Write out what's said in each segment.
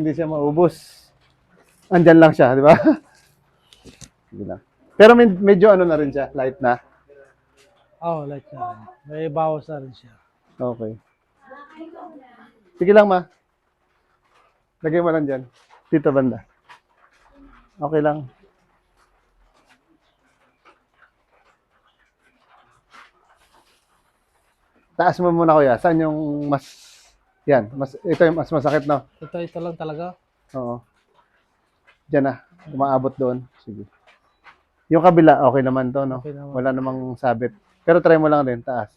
Hindi siya maubos. Andyan lang siya, di ba? Sige lang. Pero med- medyo ano na rin siya, light na. Oo, oh, like na. May bawas na rin siya. Okay. Sige lang, ma. Lagay mo lang dyan. Dito banda. Okay lang. Taas mo muna kuya. Saan yung mas... Yan. Mas, ito yung mas masakit, no? Ito, ito lang talaga. Oo. Diyan na. Umaabot doon. Sige. Yung kabila, okay naman to, no? Okay naman. Wala namang sabit. Pero try mo lang din, taas.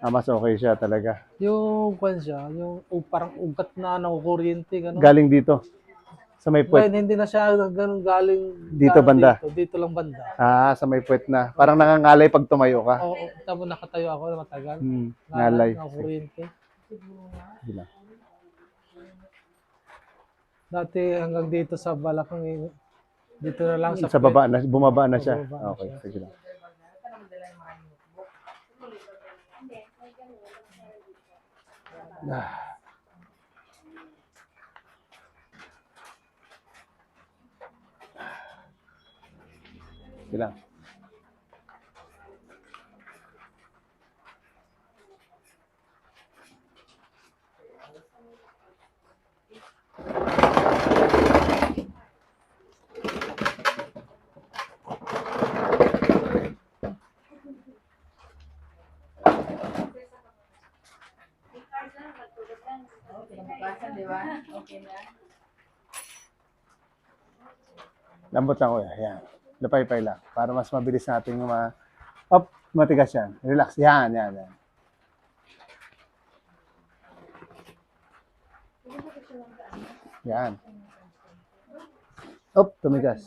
Ah, mas okay siya talaga. Yung kwan siya, yung uh, parang ugat na ng kuryente, gano'n. Galing dito. Sa may puwet. Ngayon, hindi na siya ganun galing Dito galing banda. Dito, dito lang banda. Ah, sa may puwet na. Parang nangangalay pag tumayo ka. Oo, tapos nakatayo ako na matagal. Hmm, Na- ngalay. Ng kuryente. Lang. Dati hanggang dito sa balakang, eh, dito na lang sa, Sa baba na, bumaba na siya. Bumaba na Okay, siya. sige lang. Ah. Sige lang. di ba? Okay na. Lambot lang kuya. Yan. Lapay-pay lang. Para mas mabilis natin yung ma... Up, matigas yan. Relax. Yan, yan, yan. Yan. Up, tumigas.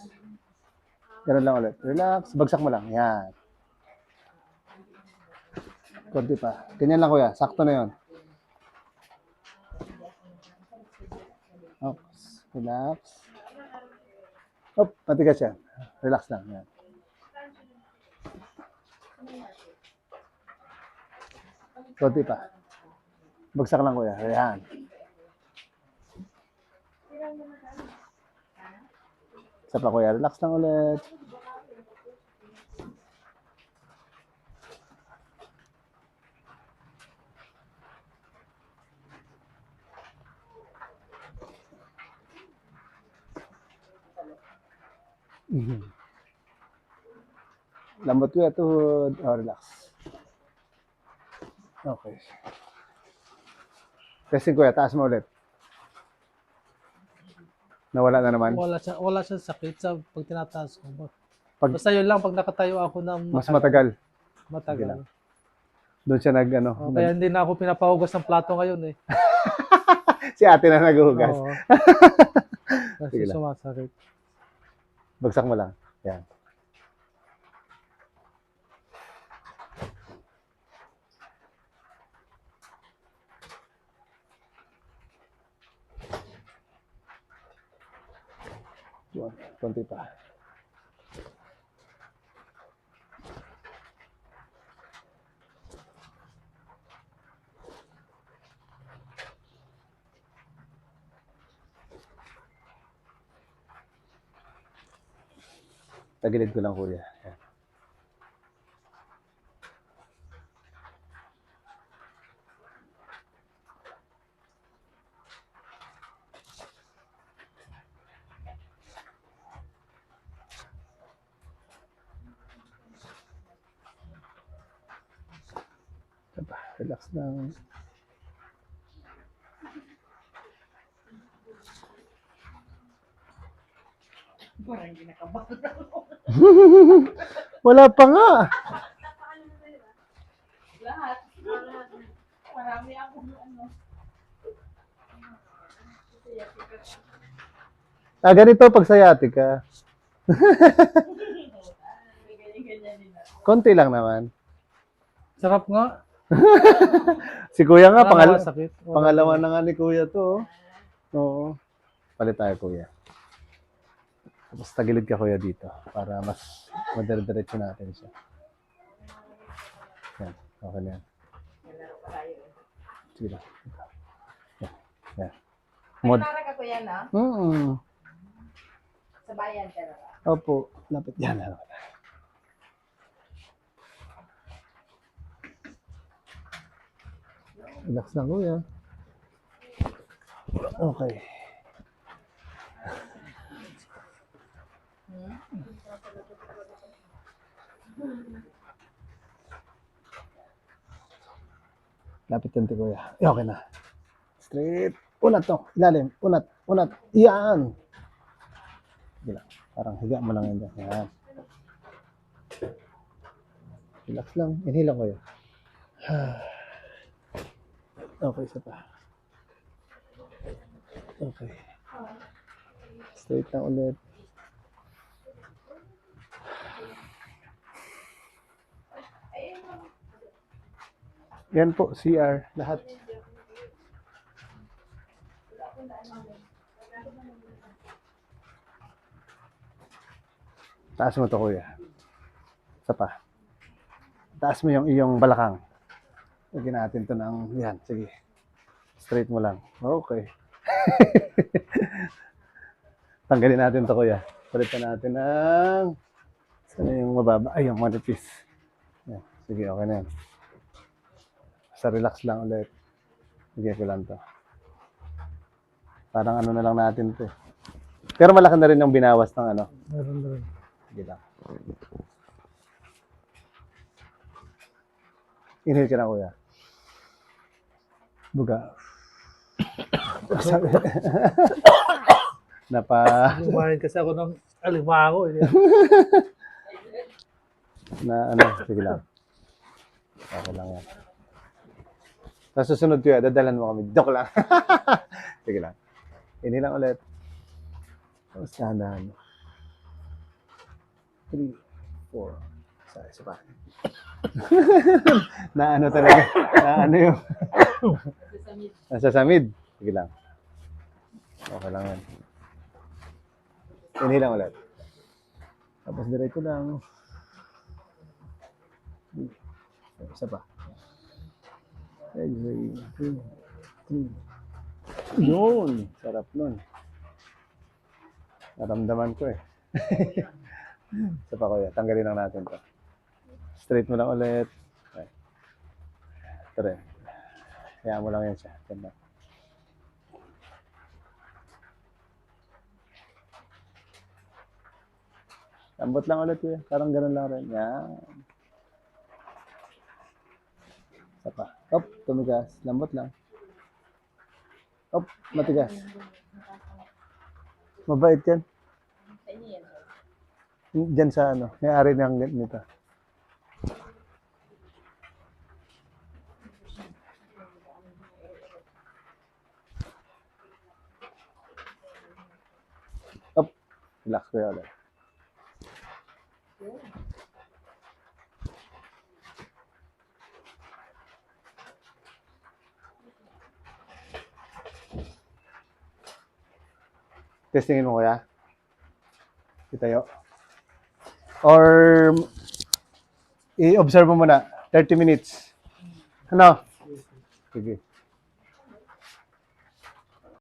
Ganun lang ulit. Relax. Bagsak mo lang. Yan. Konti pa. Ganyan lang kuya. Sakto na yun. Up. Relax. Up, matigas yan. Relax lang. Yan. Konti pa. Bagsak lang kuya. Ayan. Isa pa kuya. Relax lang ulit. Mhm. Lambot kuya. Tuhod. Oh, relax. Okay. Testing kuya. Taas mo ulit. Nawala na naman. Wala siya, wala siya sakit sa pag tinataas ko. Pag- Basta yun lang, pag nakatayo ako ng Mas matagal. Sige matagal. lang. Doon siya nag, ano, Oh, nag- kaya hindi na ako pinapahugas ng plato ngayon eh. si ate na naghuhugas. Oo. Kasi sumasakit. Bagsak mo lang. Yan. Yun, konti pa. Tagilid ko lang kuya. Yan. Diba? Relax lang. Parang ako. Wala pa nga. Lahat. Marami akong ano. Ah, ganito pag din ako. Konti lang naman. Sarap nga. Si kuya nga, pangal pangalawa na nga ni kuya to. oh. Oo. Palit tayo kuya. Tapos tagilid ka kuya dito para mas madire-diretso natin siya. Yan. Okay na yan. Sige lang. Yan. Yan. Mod. May ka kuya na? Mm. Sa bayan ka na. Opo, lapit yan. ano. Relax lang kuya. Okay. Lapit yan, kuya. Eh, okay na. Straight. Unat to. Ilalim. Unat. Unat. Yan. Lang. Parang higa mo lang yan. Yan. Relax lang. Inhale lang kuya. Okay, isa pa. Okay. Straight lang ulit. Yan po, CR. Lahat. Taas mo to kuya. Isa pa. Taas mo yung iyong balakang. Lagyan natin to ng, yan, sige. Straight mo lang. Okay. Tanggalin natin to kuya. Palitan natin ng, saan yung mababa? Ay, yung manipis. Yan. Sige, okay na yan. Sa relax lang ulit. Sige ko lang to. Parang ano na lang natin to. eh. Pero malaki na rin yung binawas ng ano. Meron na rin. Sige lang. Inhale ka na, kuya. Buga. Sabi- Napa... Kumain kasi ako ng alimango. Eh. Na ano, sige lang. Okay lang yan. Tapos susunod ko yan, dadalan mo kami. Joke lang. sige lang. Inhale lang ulit. Tapos dahan-dahan. Three, four. Isa pa. na ano talaga. Na ano yung... Nasa samid. Sige lang. Okay lang yan. Inhale lang ulit. Tapos diretso lang. Isa pa. Exhale. Two, three. Yun! Sarap nun. Naramdaman ko eh. Isa pa kuya. Tanggalin lang natin to. Straight mo lang ulit. Okay. Ito. Kaya mo lang yan siya. Yan lang. Lambot lang ulit kuya. Parang ganun lang rin. Yan. Isa pa. Up, tumigas. Lambot lang. Up, matigas. Mabait. Sa yan. Diyan sa ano, may-ari ng nito. Up. Relax ko yun. Testingin mo kuya. Itayo. Or i-observe mo muna. 30 minutes. Ano? Sige.